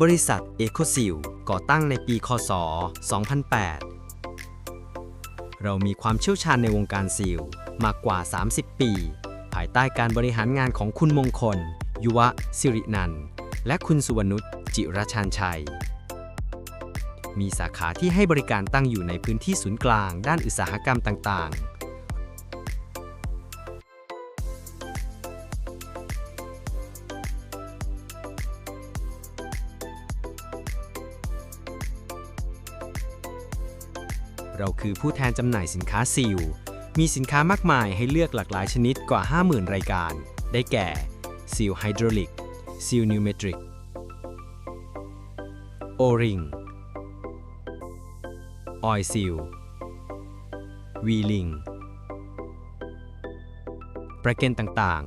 บริษัทเอโคซิลก่อตั้งในปี คศ 2008 เรามีความเชี่ยวชาญในวงการซีลมากกว่า 30 ปี ภายใต้การบริหารงานของคุณมงคล ยุวะสิรินัน และคุณสุวรรณุชจิรชานชัย มีสาขาที่ให้บริการตั้งอยู่ในพื้นที่ศูนย์กลางด้านอุตสาหกรรมต่างๆ เราคือผู้แทนจำหน่ายสินค้าซีลมีสินค้ามากมายให้เลือกหลากหลายชนิดกว่า 50,000 รายการ ได้แก่ซีลไฮดรอลิกซีลนิวเมตริกโอริงออยซีลวีลิงประเก็นต่าง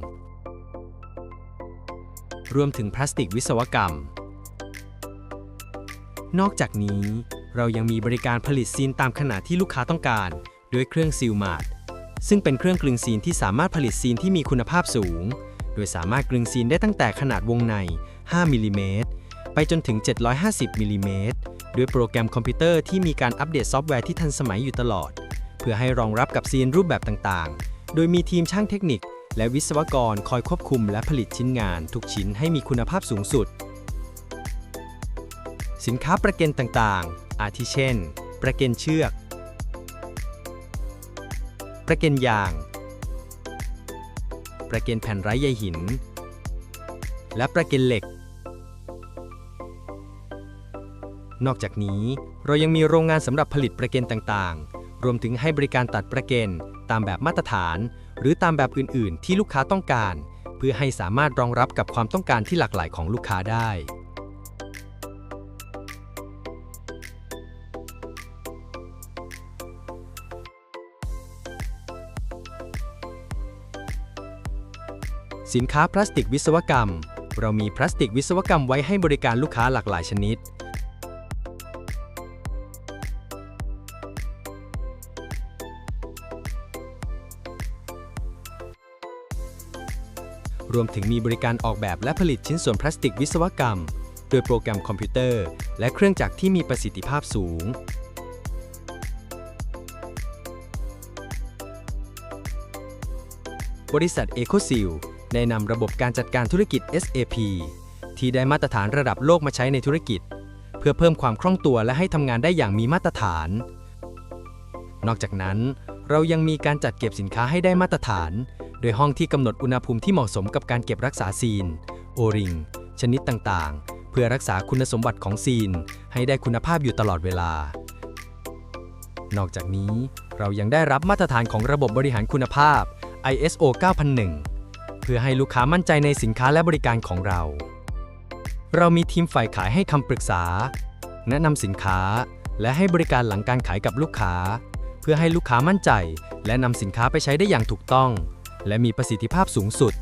ๆ รวมถึงพลาสติกวิศวกรรม นอกจากนี้ เรายังมีบริการผลิตซีนตามขนาดที่ลูกค้าต้องการ ด้วยเครื่องซีลมาดซึ่งเป็นเครื่องกลึงซีนที่สามารถผลิตซีนที่มีคุณภาพสูง โดยสามารถกลึงซีนได้ตั้งแต่ขนาดวงใน 5มิลลิเมตรไปจนถึง 750มิลลิเมตรด้วยโปรแกรมคอมพิวเตอร์ที่มีการอัปเดตซอฟต์แวร์ที่ทันสมัยอยู่ตลอด เพื่อให้รองรับกับซีนรูปแบบต่างๆ โดยมีทีมช่างเทคนิค และวิศวกรคอยควบคุมและผลิตชิ้นงานทุกชิ้นให้มีคุณภาพสูงสุด สินค้าประกันต่างๆ อาทิเช่น ประกันเชือก ประกันยาง ประกันแผ่นไร้ใยหิน และประกันเหล็ก นอกจากนี้เรายังมีโรงงานสำหรับผลิตประกันต่างๆ รวมถึงให้บริการตัดประกันตามแบบมาตรฐาน หรือตามแบบอื่น ๆ ที่ลูกค้าต้องการ เพื่อให้สามารถรองรับกับความต้องการที่หลากหลายของลูกค้าได้ สินค้าพลาสติกวิศวกรรม เรามีพลาสติกวิศวกรรมไว้ให้บริการลูกค้าหลากหลายชนิด รวมถึงมีบริการออกแบบและผลิตชิ้นส่วนพลาสติกวิศวกรรม โดยโปรแกรมคอมพิวเตอร์ และเครื่องจักรที่มีประสิทธิภาพสูงบริษัท e c o s e a l ได้นำระบบการจัดการธุรกิจ SAP ที่ได้มาตรฐานระดับโลกมาใช้ในธุรกิจ เพื่อเพิ่มความคล่องตัวและให้ทำงานได้อย่างมีมาตรฐาน นอกจากนั้น เรายังมีการจัดเก็บสินค้าให้ได้มาตรฐาน โดยห้องที่กำหนดอุณหภูมิที่เหมาะสมกับการเก็บรักษาซีน โอริง ชนิดต่างๆ เพื่อรักษาคุณสมบัติของซีน ให้ได้คุณภาพอยู่ตลอดเวลา นอกจากนี้เรายังได้รับมาตรฐานของระบบบริหารคุณภาพ ISO 9001 เพื่อให้ลูกค้ามั่นใจในสินค้าและบริการของเรา เรามีทีมฝ่ายขายให้คำปรึกษา แนะนำสินค้า และให้บริการหลังการขายกับลูกค้า เพื่อให้ลูกค้ามั่นใจ และนำสินค้าไปใช้ได้อย่างถูกต้อง และมีประสิทธิภาพสูงสุด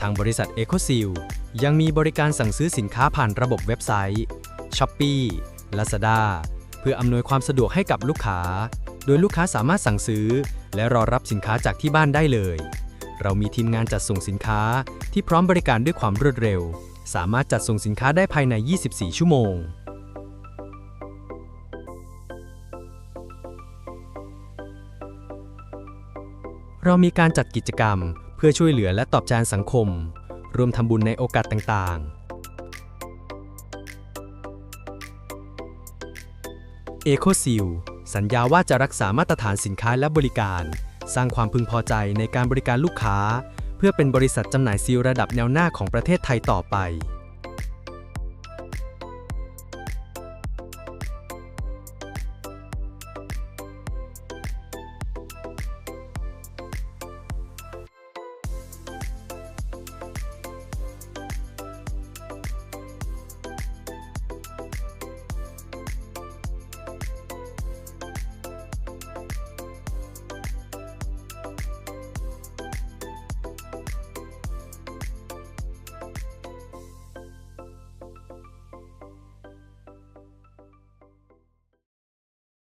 ทางบริษัท EcoSeal ยังมีบริการสั่งซื้อสินค้าผ่านระบบเว็บไซต์ Shopee Lazada เพื่ออำนวยความสะดวกให้กับลูกค้า โดยลูกค้าสามารถสั่งซื้อ และรอรับสินค้าจากที่บ้านได้เลย เรามีทีมงานจัดส่งสินค้าที่พร้อมบริการด้วยความรวดเร็ว สามารถจัดส่งสินค้าได้ภายใน 24 ชั่วโมง เรามีการจัดกิจกรรมเพื่อช่วยเหลือและตอบแทนสังคม รวมทำบุญในโอกาสต่างๆ e c o s e a l สัญญาว่าจะรักษามาตรฐานสินค้าและบริการ สร้างความพึงพอใจในการบริการลูกค้า เพื่อเป็นบริษัทจำหน่ายซีลระดับแนวหน้าของประเทศไทยต่อไป